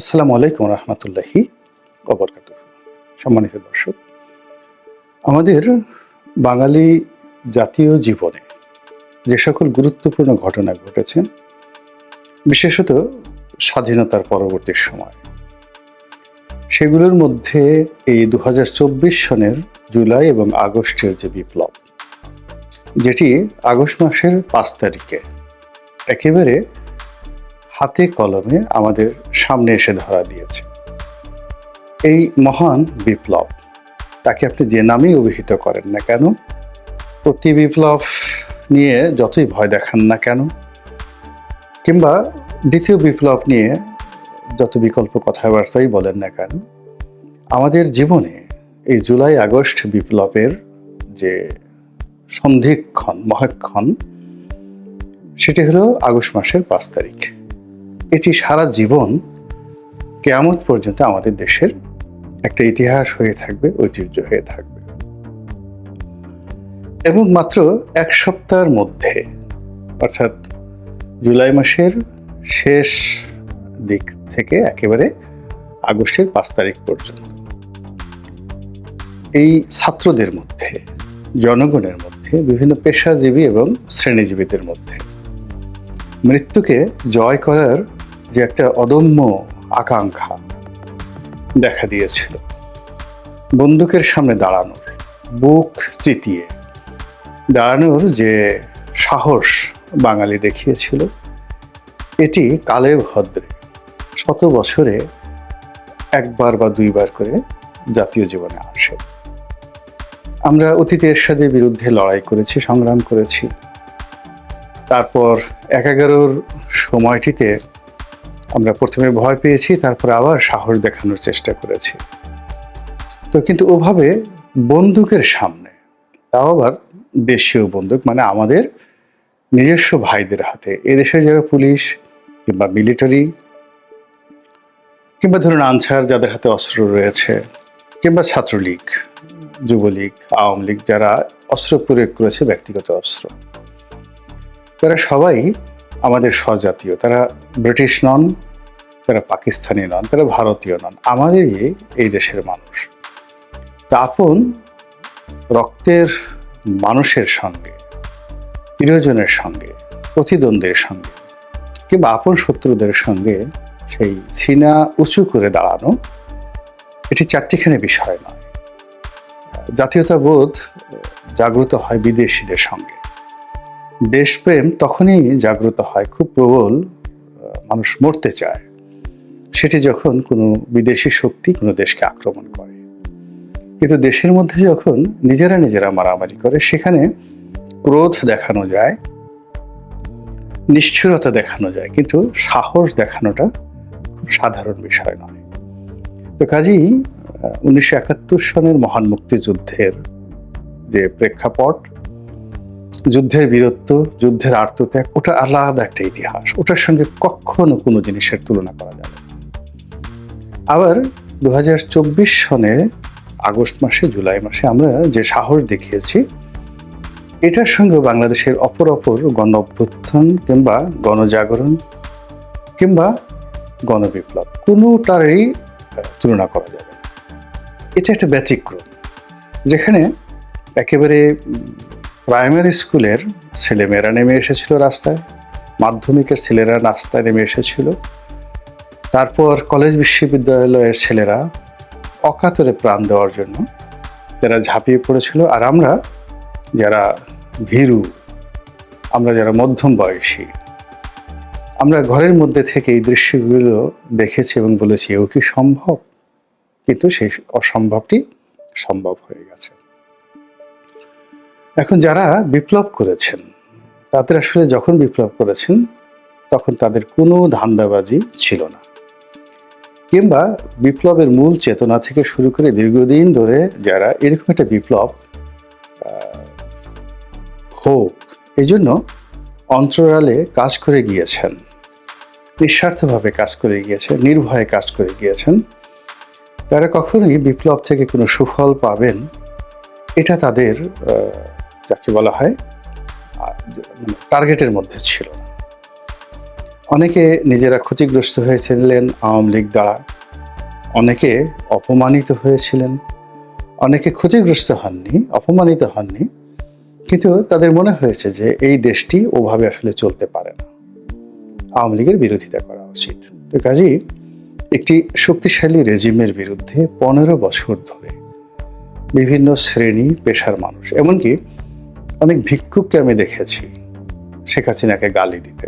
আসসালামু আলাইকুম রহমতুল্লাহি অবরকাত সম্মানিত দর্শক, আমাদের বাঙালি জাতীয় জীবনে যে সকল গুরুত্বপূর্ণ ঘটনা ঘটেছে, বিশেষত স্বাধীনতার পরবর্তী সময়, সেগুলোর মধ্যে এই দু হাজার চব্বিশ সনের জুলাই এবং আগস্টের যে বিপ্লব, যেটি আগস্ট মাসের পাঁচ তারিখে একেবারে হাতে কলমে আমাদের সামনে এসে ধরা দিয়েছে। এই মহান বিপ্লব, তাকে আপনি যে নামেই অভিহিত করেন না কেন, প্রতি বিপ্লব নিয়ে যতই ভয় দেখান না কেন, কিংবা দ্বিতীয় বিপ্লব নিয়ে যত বিকল্প কথাবার্তাই বলেন না কেন, আমাদের জীবনে এই জুলাই আগস্ট বিপ্লবের যে সন্ধিক্ষণ, মহাক্ষণ, সেটি হলো আগস্ট মাসের পাঁচ তারিখ। এটি সারা জীবন কেয়ামত পর্যন্ত আমাদের দেশের একটা ইতিহাস হয়ে থাকবে, ঐতিহ্য হয়ে থাকবে। এবং মাত্র এক সপ্তাহের মধ্যে, অর্থাৎ জুলাই মাসের শেষ দিক থেকে একেবারে আগস্টের পাঁচ তারিখ পর্যন্ত, এই ছাত্রদের মধ্যে, জনগণের মধ্যে, বিভিন্ন পেশাজীবী এবং শ্রেণীজীবীদের মধ্যে, মৃত্যুকে জয় করার যে একটা অদম্য আকাঙ্ক্ষা দেখা দিয়েছিল। বন্দুকের সামনে দাঁড়ানোর, বুক চিতিয়ে। দাঁড়ানোর যে সাহস বাঙালি দেখিয়েছিল, এটি কালে ভদ্রে শত বছরে একবার বা দুইবার করে জাতীয় জীবনে আসে। আমরা অতীতে এরশাদের বিরুদ্ধে লড়াই করেছি, সংগ্রাম করেছি। তারপর এক এগারোর সময়টিতে আমরা প্রথমে ভয় পেয়েছি, তারপর আবার সাহস দেখানোর চেষ্টা করেছি। তো কিন্তু ওভাবে বন্দুকের সামনে, তাও আবার দেশীয় বন্দুক মানে আমাদের নিজস্ব ভাইদের হাতে, এদেশের যারা পুলিশ কিংবা মিলিটারি কিংবা ধরুন আনসার যাদের হাতে অস্ত্র রয়েছে, কিংবা ছাত্রলীগ, যুবলীগ, আওয়ামী লীগ, যারা অস্ত্র প্রয়োগ করেছে ব্যক্তিগত অস্ত্র, তারা সবাই আমাদের স্বজাতীয়। তারা ব্রিটিশ নন, তারা পাকিস্তানি নন, তারা ভারতীয় নন। আমাদেরই এই দেশের মানুষ। তা আপন রক্তের মানুষের সঙ্গে, প্রিয়জনের সঙ্গে, প্রতিদ্বন্দ্বের সঙ্গে, কিংবা আপন শত্রুদের সঙ্গে সেই সিনা উঁচু করে দাঁড়ানো, এটি চারটিখানে বিষয় নয়। জাতীয়তাবোধ জাগ্রত হয় বিদেশিদের সঙ্গে। দেশপ্রেম তখনই জাগ্রত হয়, খুব প্রবল মানুষ মরতে চায়। সেটি যখন কোনো বিদেশি শক্তি কোনো দেশকে আক্রমণ করে। কিন্তু দেশের মধ্যে যখন নিজেরা নিজেরা মারামারি করে, সেখানে ক্রোধ দেখানো যায়, নিষ্ঠুরতা দেখানো যায়, কিন্তু সাহস দেখানোটা খুব সাধারণ বিষয় নয়। তো কাজেই উনিশশো একাত্তর সনের মহান মুক্তিযুদ্ধের যে প্রেক্ষাপট যুদ্ধের বীরত্ব, যুদ্ধের আত্মত্যাগ ওটা আলাদা একটা ইতিহাস ওটার সঙ্গে কখনো কোনো জিনিসের তুলনা করা যাবে। আবার দু হাজার চব্বিশ সনে, আগস্ট মাসে, জুলাই মাসে আমরা যে সাহস দেখিয়েছি, এটার সঙ্গে বাংলাদেশের অপর অপর গণ অভ্যুত্থান কিংবা গণজাগরণ কিংবা গণবিপ্লব, কোনোটারই তুলনা করা যাবে না এটা একটা ব্যতিক্রম, যেখানে একেবারে প্রাইমারি স্কুলের ছেলেমেয়েরা নেমে এসেছিল রাস্তায়। মাধ্যমিকের ছেলেরা রাস্তায় নেমে এসেছিল। তারপর কলেজ বিশ্ববিদ্যালয়ের ছেলেরা অকাতরে প্রাণ দেওয়ার জন্য যারা ঝাঁপিয়ে পড়েছিল। আর আমরা যারা ভীরু, আমরা যারা মধ্যম বয়সী, আমরা ঘরের মধ্যে থেকে এই দৃশ্যগুলো দেখেছি এবং বলেছি, এও কি সম্ভব? কিন্তু সেই অসম্ভবটি সম্ভব হয়ে গেছে। এখন যারা বিপ্লব করেছেন, তাদের আসলে যখন বিপ্লব করেছেন, তখন তাদের কোনো ধান্দাবাজি ছিল না। কিংবা বিপ্লবের মূল চেতনা থেকে শুরু করে দীর্ঘদিন ধরে যারা এরকম একটা বিপ্লব হোক এই জন্য অন্তরালে কাজ করে গিয়েছেন, নিঃস্বার্থভাবে কাজ করে গিয়েছেন, নির্ভয়ে কাজ করে গিয়েছেন, তারা কখনোই বিপ্লব থেকে কোনো সুফল পাবেন, এটা তাদের যাকে বলা হয় মানে টার্গেটের মধ্যে ছিল। অনেকে নিজেরা ক্ষতিগ্রস্ত হয়েছিলেন আওয়ামী লীগ দ্বারা, অনেকে অপমানিত হয়েছিলেন, অনেকে ক্ষতিগ্রস্ত হননি, অপমানিত হননি, কিন্তু তাদের মনে হয়েছে যে এই দেশটি ওভাবে আসলে চলতে পারে না। আওয়ামী লীগের বিরোধিতা করা উচিত। তো কাজেই একটি শক্তিশালী রেজিমের বিরুদ্ধে পনেরো বছর ধরে বিভিন্ন শ্রেণি, পেশার মানুষ, এমনকি অনেক ভিক্ষুককে আমি দেখেছি, শেখ হাসিনাকে গালি দিতে।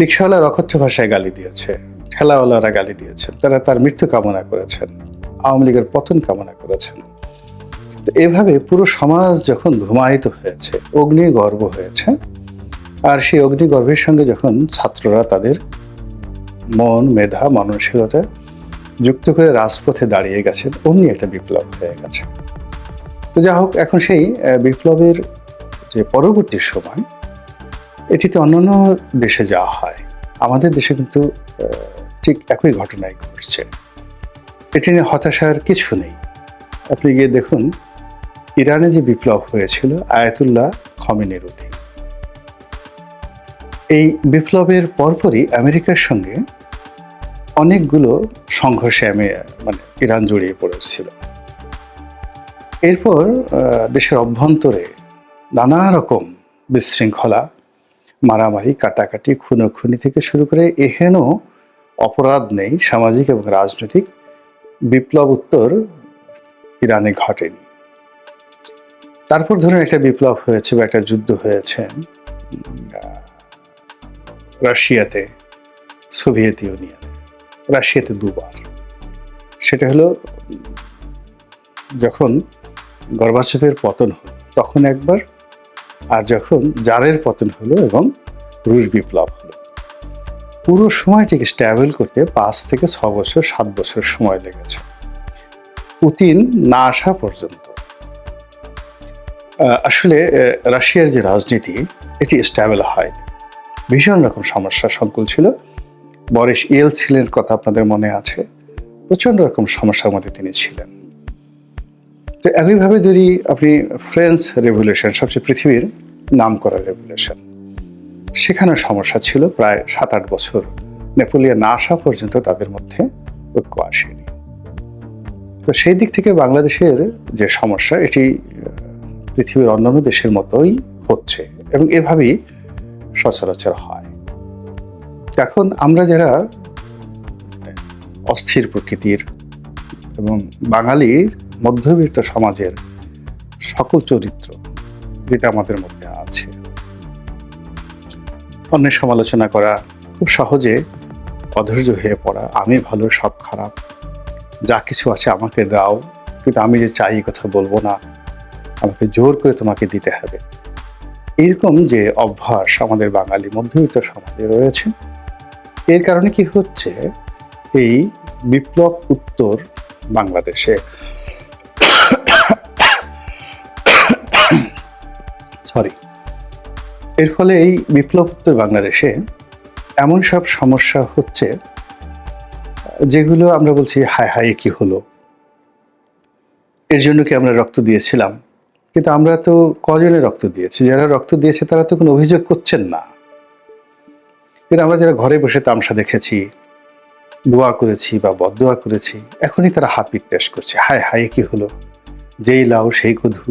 রিক্সাওয়ালা অকথ্য ভাষায় গালি দিয়েছে, ঠেলাওয়ালারা গালি দিয়েছেন তারা তার মৃত্যু কামনা করেছেন, আওয়ামী লীগের পতন কামনা করেছেন। এভাবে পুরো সমাজ যখন ধুমায়িত হয়েছে, অগ্নিগর্ভ হয়েছে, আর সেই অগ্নিগর্ভের সঙ্গে যখন ছাত্ররা তাদের মন, মেধা, মানসিকতা যুক্ত করে রাজপথে দাঁড়িয়ে গেছেন, অমনি একটা বিপ্লব হয়ে গেছে। তো যা হোক, এখন সেই বিপ্লবের যে পরবর্তী সময়, এটিতে অন্যান্য দেশে যাওয়া হয়। আমাদের দেশে কিন্তু ঠিক একই ঘটনাই ঘটছে। এটি নিয়ে হতাশার কিছু নেই। আপনি গিয়ে দেখুন, ইরানে যে বিপ্লব হয়েছিল, আয়াতুল্লাহ খমেনের অধীন। এই বিপ্লবের পরপরই আমেরিকার সঙ্গে অনেকগুলো সংঘর্ষে আমি মানে ইরান জড়িয়ে পড়েছিল। এরপর দেশের অভ্যন্তরে নানা রকম বিশৃঙ্খলা, মারামারি, কাটাকাটি, খুনোখুনি থেকে শুরু করে এহেন অপরাধ নেই, সামাজিক এবং রাজনৈতিক, বিপ্লব উত্তর ইরানে ঘটেনি। তারপর ধরুন একটা বিপ্লব হয়েছে বা একটা যুদ্ধ হয়েছে রাশিয়াতে, সোভিয়েত ইউনিয়নে, রাশিয়াতে দুবার। সেটা হলো যখন গর্বাচেপের পতন হলো, তখন একবার, আর যখন জারের পতন হলো এবং রুশ বিপ্লব হলো। পুরো সময়টিকে স্ট্যাবল করতে পাঁচ থেকে ছ বছর, সাত বছর সময় লেগেছে। পুতিন না আসা পর্যন্ত আসলে রাশিয়ার যে রাজনীতি, এটি স্ট্যাবল হয় ভীষণ রকম সমস্যা সংকুল ছিল। বরিস ইয়েল ছিলেন কথা আপনাদের মনে আছে। প্রচণ্ড রকম সমস্যার মধ্যে তিনি ছিলেন। তো একইভাবে যদি আপনি ফ্রেঞ্চ রেভলিউশন সবচেয়ে পৃথিবীর নাম করা রেভলিউশন সেখানে সমস্যা ছিল প্রায় সাত আট বছর। নেপোলিয়ন না আসা পর্যন্ত তাদের মধ্যে ঐক্য আসেনি। তো সেই দিক থেকে বাংলাদেশের যে সমস্যা, এটি পৃথিবীর অন্যান্য দেশের মতোই হচ্ছে এবং এভাবেই সচরাচর হয়। এখন আমরা যারা অস্থির প্রকৃতির এবং বাঙালির মধ্যবিত্ত সমাজের সকল চরিত্র যেটা আমাদের মধ্যে আছে। অন্যের সমালোচনা করা খুব সহজে অধৈর্য হয়ে পড়া, আমি ভালো, সব খারাপ, যা কিছু আছে আমাকে দাও, কিন্তু আমি যে চাই কথা বলব না, আমাকে জোর করে তোমাকে দিতে হবে। এরকম যে অভ্যাস আমাদের বাঙালি মধ্যবিত্ত সমাজে রয়েছে, এর কারণে কি হচ্ছে? এই বিপ্লব উত্তর বাংলাদেশে। সরি এর ফলে এই বিপ্লব উত্তর বাংলাদেশে এমন সব সমস্যা হচ্ছে, যেগুলো আমরা বলছি, হায় হায় কি হলো? এর জন্য কি আমরা রক্ত দিয়েছিলাম? কিন্তু আমরা তো কজনে রক্ত দিয়েছি? যারা রক্ত দিয়েছে, তারা তো কোনো অভিযোগ করছেন না। কিন্তু আমরা যারা ঘরে বসে তামসা দেখেছি, দোয়া করেছি বা বদোয়া করেছি, এখনই তারা হাপিক পেশ করছে। হায় হায় কি হলো? যেই লাউ, সেই কধু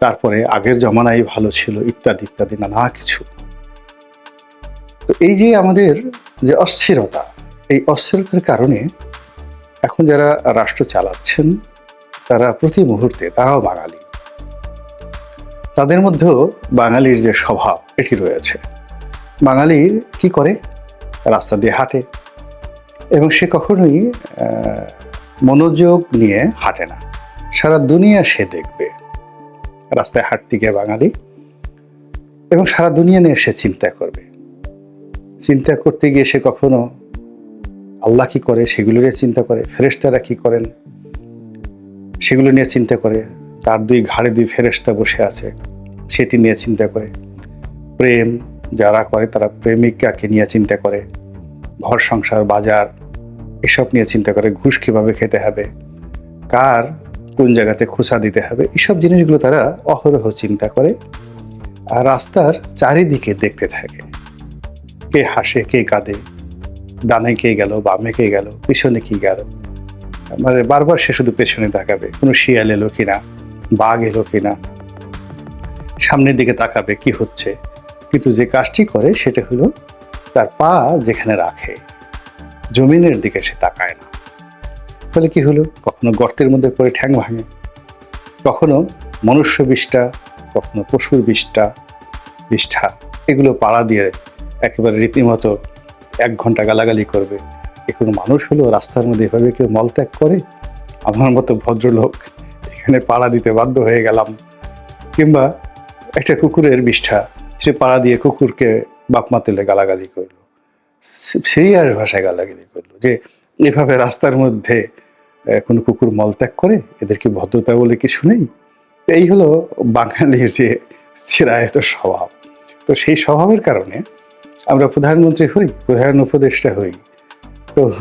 তারপরে আগের জমানায় ভালো ছিল, ইত্যাদি ইত্যাদি, নানা কিছু। তো এই যে আমাদের যে অস্থিরতা, এই অস্থিরতার কারণে এখন যারা রাষ্ট্র চালাচ্ছেন, তারা প্রতি মুহূর্তে তারাও বাঙালি। তাদের মধ্যেও বাঙালির যে স্বভাব, এটি রয়েছে। বাঙালির কি করে? রাস্তা দিয়ে হাঁটে। এবং সে কখনোই মনোযোগ নিয়ে হাঁটে না। সারা দুনিয়া সে দেখবে। রাস্তায় হাঁটতে গিয়ে বাঙালি। এবং সারা দুনিয়া নিয়ে সে চিন্তা করবে। চিন্তা করতে গিয়ে সে কখনো আল্লাহ কি করে সেগুলো নিয়ে চিন্তা করে, ফেরেশতারা কি করেন? সেগুলো নিয়ে চিন্তা করে, তার দুই ঘাড়ে দুই ফেরেশতা বসে আছে, সেটি নিয়ে চিন্তা করে। প্রেম যারা করে তারা প্রেমিকাকে নিয়ে চিন্তা করে। ঘর সংসার, বাজার, এসব নিয়ে চিন্তা করে, ঘুষ কীভাবে খেতে হবে? কার কোন জায়গাতে খোঁচা দিতে হবে, এসব জিনিসগুলো তারা অহরহ চিন্তা করে আর রাস্তার চারিদিকে দেখতে থাকে। কে হাসে, কে কাঁদে, ডানে কে গেল, বামে কে গেল, পিছনে কি গেল। মানে বারবার সে শুধু পেছনে তাকাবে, কোনো শিয়াল এলো কিনা, বাঘ এলো কিনা, সামনের দিকে তাকাবে, কি হচ্ছে? কিন্তু যে কাজটি করে, সেটা হলো তার পা যেখানে রাখে, জমিনের দিকে সে তাকায় না। ফলে কি হলো? কখনো গর্তের মধ্যে পড়ে ঠ্যাং ভাঙে, কখনো মনুষ্য বিষ্ঠা, কখনো পশুর বিষ্ঠা বিষ্ঠা। এগুলো পাড়া দিয়ে একেবারে রীতিমতো এক ঘণ্টা গালাগালি করবে। এ কোনো মানুষ হলো? রাস্তার মধ্যে এভাবে কেউ মলত্যাগ করে? আমার মতো ভদ্রলোক এখানে পাড়া দিতে বাধ্য হয়ে গেলাম। কিংবা একটা কুকুরের বিষ্ঠা, সে পাড়া দিয়ে কুকুরকে বাপমা তেলে গালাগালি করল। সে- সেই আর ভাষায় গালাগালি করল যে, এভাবে রাস্তার মধ্যে কোনো কুকুর মলত্যাগ করে? এদেরকে ভদ্রতা বলে কিছু নেই? এই হলো বাঙালির যে চিরায়ত স্বভাব। তো সেই স্বভাবের কারণে আমরা প্রধানমন্ত্রী হই, প্রধান উপদেষ্টা হই। তো